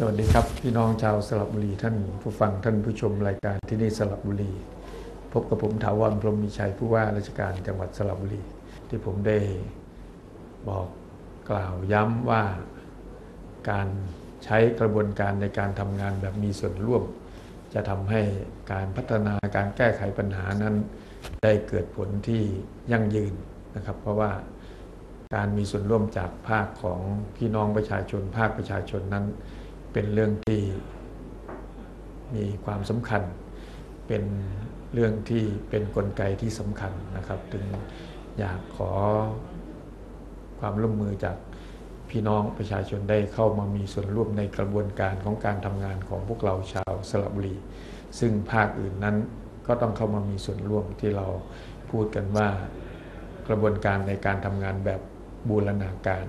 สวัสดีครับ พี่น้องชาวสระบุรีท่านผู้ฟังท่านผู้ชมรายการที่นี่สระบุรี พบกับผมถาวรพรหมมีชัยผู้ว่าราชการจังหวัดสระบุรี ที่ผมได้บอกกล่าวย้ำว่าการใช้กระบวนการในการทำงานแบบมีส่วนร่วม จะทำให้การพัฒนาการแก้ไขปัญหานั้น ได้เกิดผลที่ยั่งยืนนะครับ เพราะว่าการมีส่วนร่วมจากภาคของพี่น้องประชาชนภาคประชาชนนั้น เป็นเรื่องที่มีความสำคัญ เป็นเรื่องที่เป็นนกลไกที่สำคัญนะครับจึงอยากขอความร่วมมือจากพี่น้องประชาชนได้เข้ามามีส่วนร่วมในกระบวนการของการทำงานของพวกเราชาวสระบุรี ซึ่งภาคอื่นนั้นก็ต้องเข้ามามีส่วนร่วมที่เราพูดกันว่ากระบวนการในการทำงานแบบบูรณาการ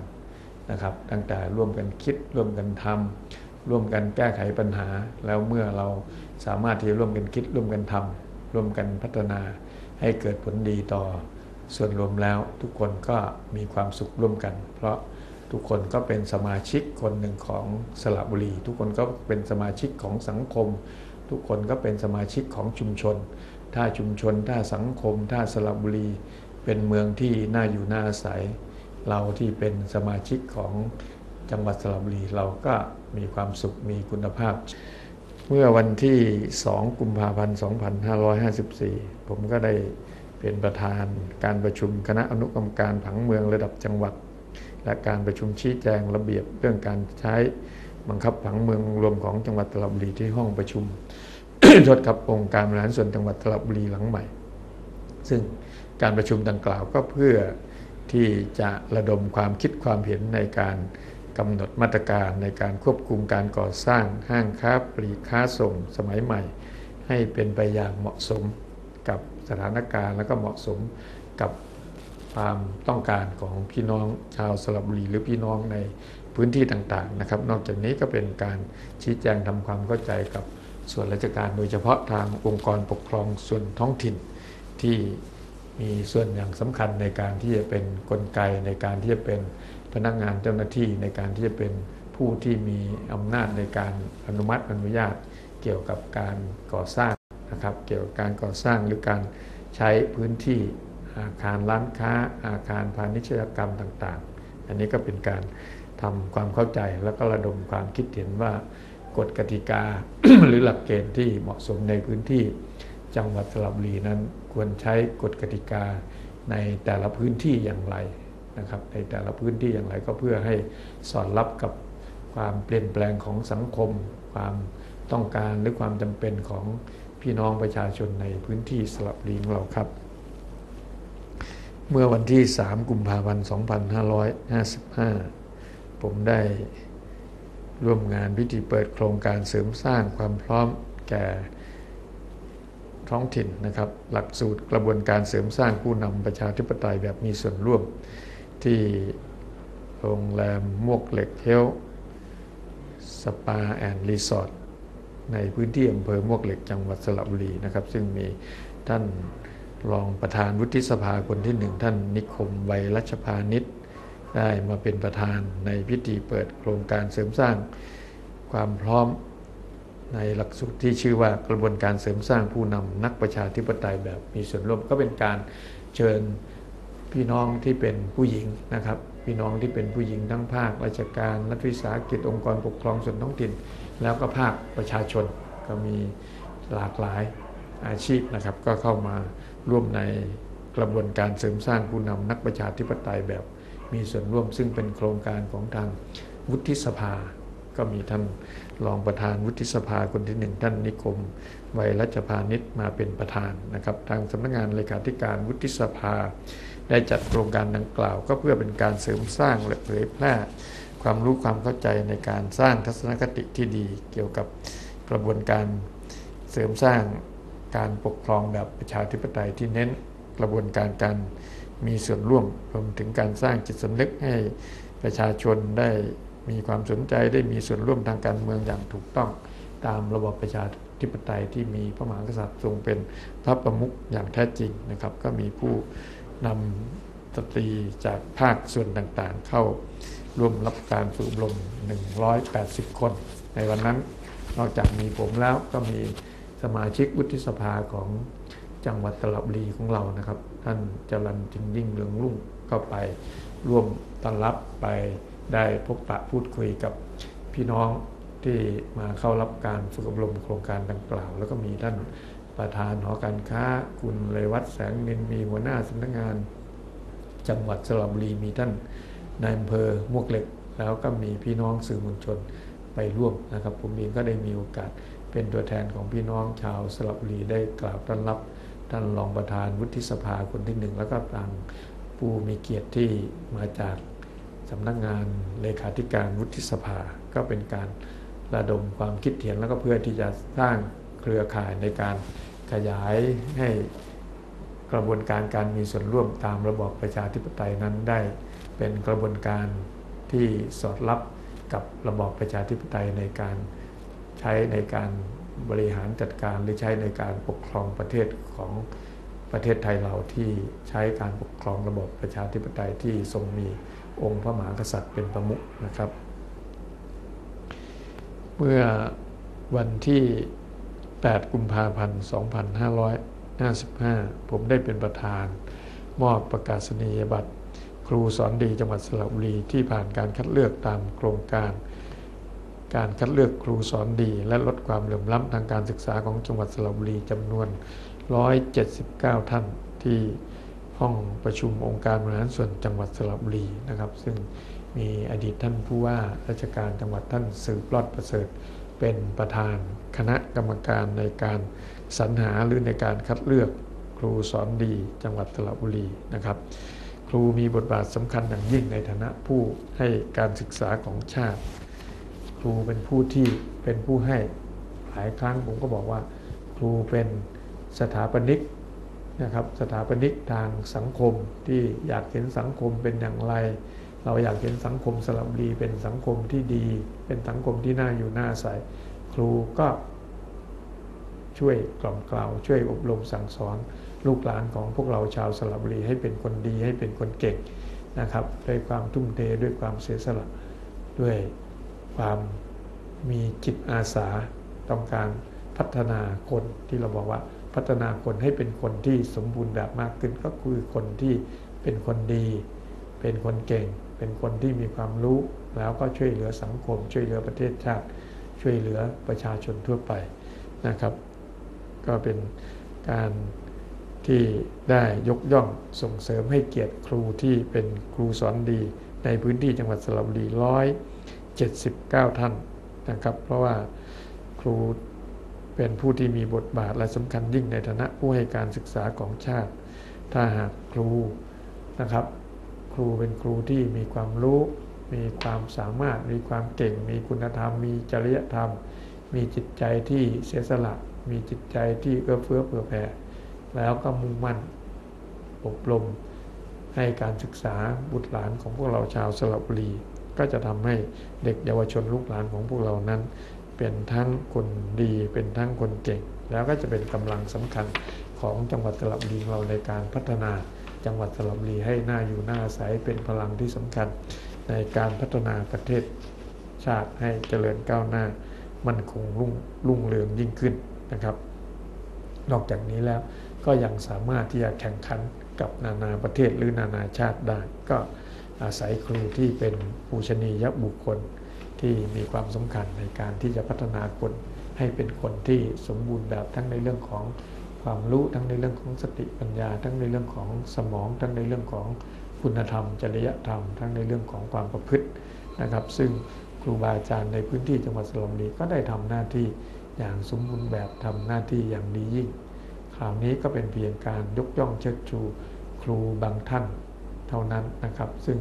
นะครับ ตั้งแต่ร่วมกันคิดร่วมกันทำ ร่วมกันแก้ไขปัญหา แล้วเมื่อเราสามารถที่จะร่วมกันคิดร่วมกันทำร่วมกันพัฒนาให้เกิดผลดีต่อส่วนรวมแล้วทุกคนก็มีความสุขร่วมกัน เพราะทุกคนก็เป็นสมาชิกคนหนึ่งของสระบุรี ทุกคนก็เป็นสมาชิกของสังคม ทุกคนก็เป็นสมาชิกของชุมชน ถ้าชุมชน ถ้าสังคม ถ้าสระบุรี เป็นเมืองที่น่าอยู่น่าอาศัย เราที่เป็นสมาชิกของ จังหวัดสระบุรีเราก็มีความสุขมีคุณภาพ เมื่อวันที่ 2 กุมภาพันธ์ 2554 ผมก็ได้เป็นประธานการประชุมคณะอนุกรรมการผังเมืองระดับจังหวัด และการประชุมชี้แจงระเบียบเรื่องการใช้บังคับผังเมืองรวมของจังหวัดสระบุรีที่ห้องประชุมทดกับองค์การบริหารส่วนจังหวัดสระบุรีหลังใหม่ ซึ่งการประชุมดังกล่าวก็เพื่อที่จะระดมความคิดความเห็นในการ กำหนดมาตรการในการควบคุมการก่อสร้างห้างค้าปลีกค้าส่งสมัยใหม่ ให้เป็นไปอย่างเหมาะสมกับสถานการณ์และก็เหมาะสมกับความต้องการของพี่น้องชาวสระบุรีหรือพี่น้องในพื้นที่ต่างๆนะครับ นอกจากนี้ก็เป็นการชี้แจงทำความเข้าใจกับส่วนราชการ โดยเฉพาะทางองค์กรปกครองส่วนท้องถิ่นที่มีส่วนอย่างสำคัญในการที่จะเป็นนกลไกในการที่จะเป็น พนักงานเจ้าหน้าที่ในการที่จะเป็นผู้ที่มีอำนาจในการอนุมัติอนุญาตเกี่ยวกับการก่อสร้างนะครับ เกี่ยวกับการก่อสร้างหรือการใช้พื้นที่อาคารร้านค้าอาคารพาณิชยกรรมต่างๆ อันนี้ก็เป็นการทำความเข้าใจแล้วก็ระดมความคิดเห็นว่ากฎกติกาหรือหลักเกณฑ์ที่เหมาะสมในพื้นที่จังหวัดสระบุรีนั้นควรใช้กฎกติกาในแต่ละพื้นที่อย่างไร นะครับในแต่ละพื้นที่อย่างไรก็เพื่อให้สอดรับกับความเปลี่ยนแปลงของสังคม ความต้องการหรือความจำเป็นของพี่น้องประชาชนในพื้นที่สระบุรีของเราครับ เมื่อวันที่ 3 กุมภาพันธ์ 2555 ผมได้ร่วมงานพิธีเปิดโครงการเสริมสร้างความพร้อมแก่ท้องถิ่นนะครับ หลักสูตรกระบวนการเสริมสร้างผู้นำประชาธิปไตยแบบมีส่วนร่วม ที่โรงแรมมวกเหล็กเฮลสปาแอนด์รีสอร์ทในพื้นที่อำเภอมวกเหล็กจังหวัดสระบุรีนะครับ ซึ่งมีท่านรองประธานวุฒิสภาคนที่หนึ่งท่านนิคมไวรัชพานิชได้มาเป็นประธานในพิธีเปิดโครงการเสริมสร้างความพร้อมในหลักสูตรที่ชื่อว่ากระบวนการเสริมสร้างผู้นำนักประชาธิปไตยแบบมีส่วนร่วมก็เป็นการเชิญ พี่น้องที่เป็นผู้หญิงนะครับ พี่น้องที่เป็นผู้หญิงทั้งภาคราชการรัฐวิสาหกิจองค์กรปกครองส่วนท้องถิ่น แล้วก็ภาคประชาชนก็มีหลากหลายอาชีพนะครับ ก็เข้ามาร่วมในกระบวนการเสริมสร้างผู้นำนักประชาธิปไตยแบบมีส่วนร่วมซึ่งเป็นโครงการของทางวุฒิสภา ก็มีท่านรองประธานวุฒิสภาคนที่หนึ่งท่านนิคมไวรัชพานิชมาเป็นประธานนะครับ ทางสำนักงานเลขาธิการวุฒิสภา ได้จัดโครงการดังกล่าว ก็เพื่อเป็นการเสริมสร้างและเผยแพร่ความรู้ความเข้าใจในการสร้างทัศนคติที่ดี เกี่ยวกับกระบวนการเสริมสร้างการปกครองแบบประชาธิปไตยที่เน้นกระบวนการการมีส่วนร่วมรวมถึงการสร้างจิตสำนึกให้ประชาชนได้ มีความสนใจได้มีส่วนร่วมทางการเมืองอย่างถูกต้องตามระบอบประชาธิปไตยที่มีพระมหากษัตริย์ทรงเป็นพระประมุขอย่างแท้จริงนะครับ ก็มีผู้นำสตรีจากภาคส่วนต่างๆ เข้าร่วมรับการฝึกอบรม 180 คน ในวันนั้นนอกจากมีผมแล้วก็มีสมาชิกวุฒิสภาของจังหวัดตลับรีของเรานะครับ ท่านจรันจึงยิ่งเรืองรุ่งก็ไปร่วมต้อนรับไป ได้พบปะพูดคุยกับพี่น้องที่มาเข้ารับการฝึกอบรมโครงการดังกล่าว แล้วก็มีท่านประธานหอการค้า คุณเลวัตแสงนินมีหัวหน้าสำนักงาน จังหวัดสระบุรีมีท่านนายอำเภอมวกเหล็ก แล้วก็มีพี่น้องสื่อมวลชนไปร่วมนะครับ ผมเองก็ได้มีโอกาสเป็นตัวแทนของพี่น้องชาวสระบุรีได้กล่าวต้อนรับท่านรองประธานวุฒิสภาคนที่หนึ่งแล้วก็ทางผู้มีเกียรติที่มาจาก สำนักงานเลขาธิการวุฒิสภา ก็เป็นการระดมความคิดเห็นแล้วก็เพื่อที่จะสร้างเครือข่ายในการขยายให้กระบวนการการมีส่วนร่วมตามระบอบประชาธิปไตยนั้นได้ เป็นกระบวนการที่สอดรับกับระบอบประชาธิปไตยในการใช้ในการบริหารจัดการหรือใช้ในการปกครองประเทศของประเทศไทยเราที่ใช้การปกครองระบบประชาธิปไตยที่ทรงมี องค์พระมหากษัตริย์เป็นประมุขนะครับ เมื่อวันที่ 8 กุมภาพันธ์ 2555 ผมได้เป็นประธานมอบประกาศนียบัตร ครูสอนดีจังหวัดสระบุรีที่ผ่านการคัดเลือกตามโครงการ การคัดเลือกครูสอนดีและลดความเหลื่อมล้ำทางการศึกษาของจังหวัดสระบุรีจำนวน 179 ท่านที่ ห้องประชุมองค์การบริหารส่วนจังหวัดสระบุรีนะครับ ซึ่งมีอดีตท่านผู้ว่าราชการจังหวัดท่านสืบรอดประเสริฐ เป็นประธานคณะกรรมการในการสรรหาหรือในการคัดเลือกครูสอนดีจังหวัดสระบุรีนะครับ ครูมีบทบาทสำคัญอย่างยิ่งในฐานะผู้ให้การศึกษาของชาติ ครูเป็นผู้ที่เป็นผู้ให้หลายครั้งผมก็บอกว่า ครูเป็นสถาปนิก นะครับสถาปนิกทางสังคมที่อยากเห็นสังคมเป็นอย่างไร เราอยากเห็นสังคมสระบุรีเป็นสังคมที่ดี เป็นสังคมที่น่าอยู่น่าใสครูก็ช่วยกล่อมกล่าวช่วยอบรมสั่งสอนลูกหลานของพวกเราชาวสระบุรีให้เป็นคนดีให้เป็นคนเก่งนะครับด้วยความทุ่มเทด้วยความเสียสละด้วยความมีจิตอาสาต้องการพัฒนาคนที่เราบอกว่า พัฒนาคนให้เป็นคนที่สมบูรณ์แบบมากขึ้นก็คือคนที่เป็นคนดี เป็นคนเก่ง เป็นคนที่มีความรู้ แล้วก็ช่วยเหลือสังคม ช่วยเหลือประเทศชาติ ช่วยเหลือประชาชนทั่วไปนะครับ ก็เป็นการที่ได้ยกย่องส่งเสริมให้เกียรติครูที่เป็นครูสอนดี ในพื้นที่จังหวัดสระบุรีร้อยเจ็ดสิบเก้าท่านนะครับ เพราะว่าครู เป็นผู้ที่มีบทบาทและสำคัญยิ่งในฐานะผู้ให้การศึกษาของชาติ ถ้าหากครูนะครับ ครูเป็นครูที่มีความรู้ มีความสามารถ มีความเก่ง มีคุณธรรม มีจริยธรรม มีจิตใจที่เสียสละ มีจิตใจที่เอื้อเฟื้อเผื่อแผ่ แล้วก็มุ่งมั่นอบรมให้การศึกษาบุตรหลานของพวกเราชาวสระบุรี ก็จะทำให้เด็กเยาวชนลูกหลานของพวกเรานั้น เป็นทั้งคนดีเป็นทั้งคนเก่ง แล้วก็จะเป็นกำลังสำคัญของจังหวัดสระบุรีเราในการพัฒนาจังหวัดสระบุรีให้หน่าอยู่หน้าใสเป็นพลังที่สำคัญ ในการพัฒนาประเทศชาติให้เจริญก้าวหน้า มั่นคงรุ่งรุ่งเรืองยิ่งขึ้นนะครับ นอกจากนี้แล้วก็ยังสามารถที่จะแข่งขันกับนานาประเทศหรือนานาชาติได้ ก็อาศัยครูที่เป็นปูชนียบุคคล ที่มีความสำคัญในการที่จะพัฒนาคนให้เป็นคนที่สมบูรณ์แบบทั้งในเรื่องของความรู้ทั้งในเรื่องของสติปัญญา ทั้งในเรื่องของสมอง ทั้งในเรื่องของคุณธรรม จริยธรรม ทั้งในเรื่องของความประพฤตินะครับ ซึ่งครูบาอาจารย์ในพื้นที่จังหวัดสระบุรีก็ได้ทำหน้าที่อย่างสมบูรณ์แบบทำหน้าที่อย่างดียิ่งคราวนี้ก็เป็นเพียงการยกย่องเชิดชูครูบางท่านเท่านั้นนะครับ ซึ่ง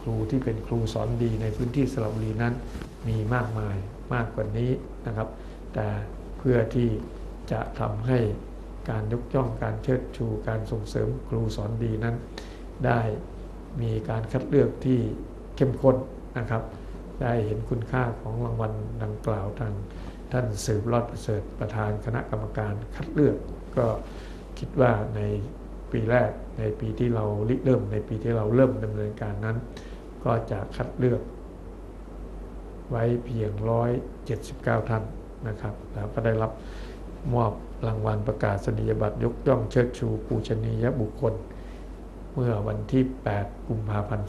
ครูที่เป็นครูสอนดีในพื้นที่สระบุรีนั้น มีมากมายมากกว่านี้นะครับ แต่เพื่อที่จะทำให้การยกย่องการเชิดชูการส่งเสริมครูสอนดีนั้น ได้มีการคัดเลือกที่เข้มข้นนะครับ ได้เห็นคุณค่าของรางวัลดังกล่าวทางท่านสืบรอดประเสริฐประธานคณะกรรมการคัดเลือก ก็คิดว่าในปีแรกในปีที่เราเริ่มในปีที่เราเริ่มดำเนินการนั้น ก็จะคัดเลือก ไว้เพียง 179 ท่านนะครับ แล้วก็ได้รับมอบรางวัลประกาศนียบัตรยกย่องเชิดชู ปูชนียบุคคล เมื่อวันที่ 8 กุมภาพันธ์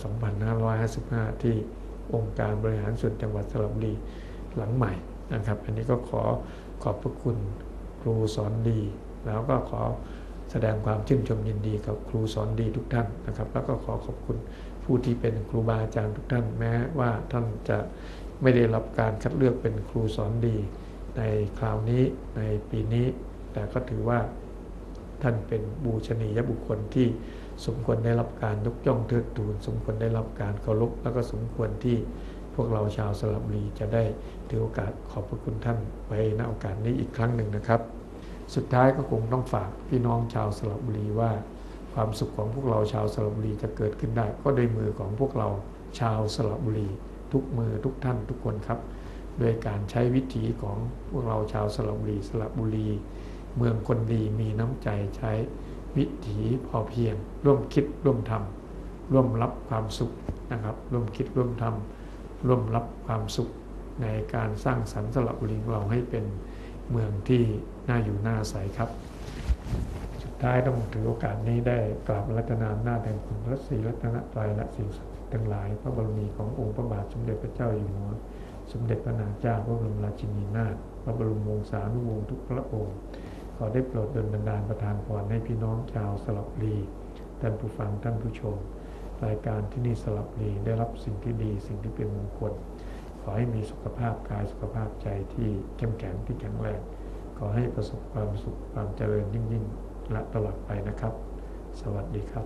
2555 ที่องค์การบริหารส่วนจังหวัดสระบุรีหลังใหม่นะครับ อันนี้ก็ขอขอบพระคุณครูสอนดี แล้วก็ขอแสดงความชื่นชมยินดีกับครูสอนดีทุกท่านนะครับ แล้วก็ขอขอบคุณ ผู้ที่เป็นครูบาอาจารย์ทุกท่านแม้ว่าท่านจะไม่ได้รับการคัดเลือกเป็นครูสอนดี ในคราวนี้ในปีนี้ แต่ก็ถือว่าท่านเป็นบูชนียบุคคลที่สมควรได้รับการยกย่องเทิดทูนสมควรได้รับการเคารพแล้วก็สมควรที่พวกเราชาวสระบุรีจะได้ถือโอกาสขอบพระคุณท่านไว้ณโอกาสนี้อีกครั้งหนึ่งนะครับ สุดท้ายก็คงต้องฝากพี่น้องชาวสระบุรีว่า ความสุขของพวกเราชาวสระบุรีจะเกิดขึ้นได้ ก็โดยมือของพวกเราชาวสระบุรี ทุกมือทุกท่านทุกคนครับ โดยการใช้วิถีของพวกเราชาวสระบุรีสระบุรี เมืองคนดีมีน้ำใจใช้วิถีพอเพียง ร่วมคิดร่วมทำร่วมรับความสุขนะครับ ร่วมคิดร่วมทำร่วมรับความสุขในการสร้างสรรค์สระบุรีของเราให้เป็นเมืองที่น่าอยู่น่าอาศัยครับ ท้ายต้องถือโอกาสนี้ได้กราบรัตนาหน้าแห่งคุณพระศรีรัตนตรัยและสิ่งศักดิ์สิทธิ์ทั้งหลาย พระบรมีขององค์พระบาทสมเด็จพระเจ้าอยู่หัวสมเด็จพระนางเจ้าพระบรมราชินีนาถพระบรมวงศานุวงศ์ทุกพระองค์ขอได้โปรดดลบันดาลประทานพรให้พี่น้องชาวสลับรีท่านผู้ฟังท่านผู้ชม รายการที่นี่สลับรีได้รับสิ่งที่ดีสิ่งที่เป็นมงคลขอให้มีสุขภาพกายสุขภาพใจที่เข้มแข็งที่แข็งแรงขอให้ประสบความสุขความเจริญยิ่งยิ่ง และตลอดไปนะครับ สวัสดีครับ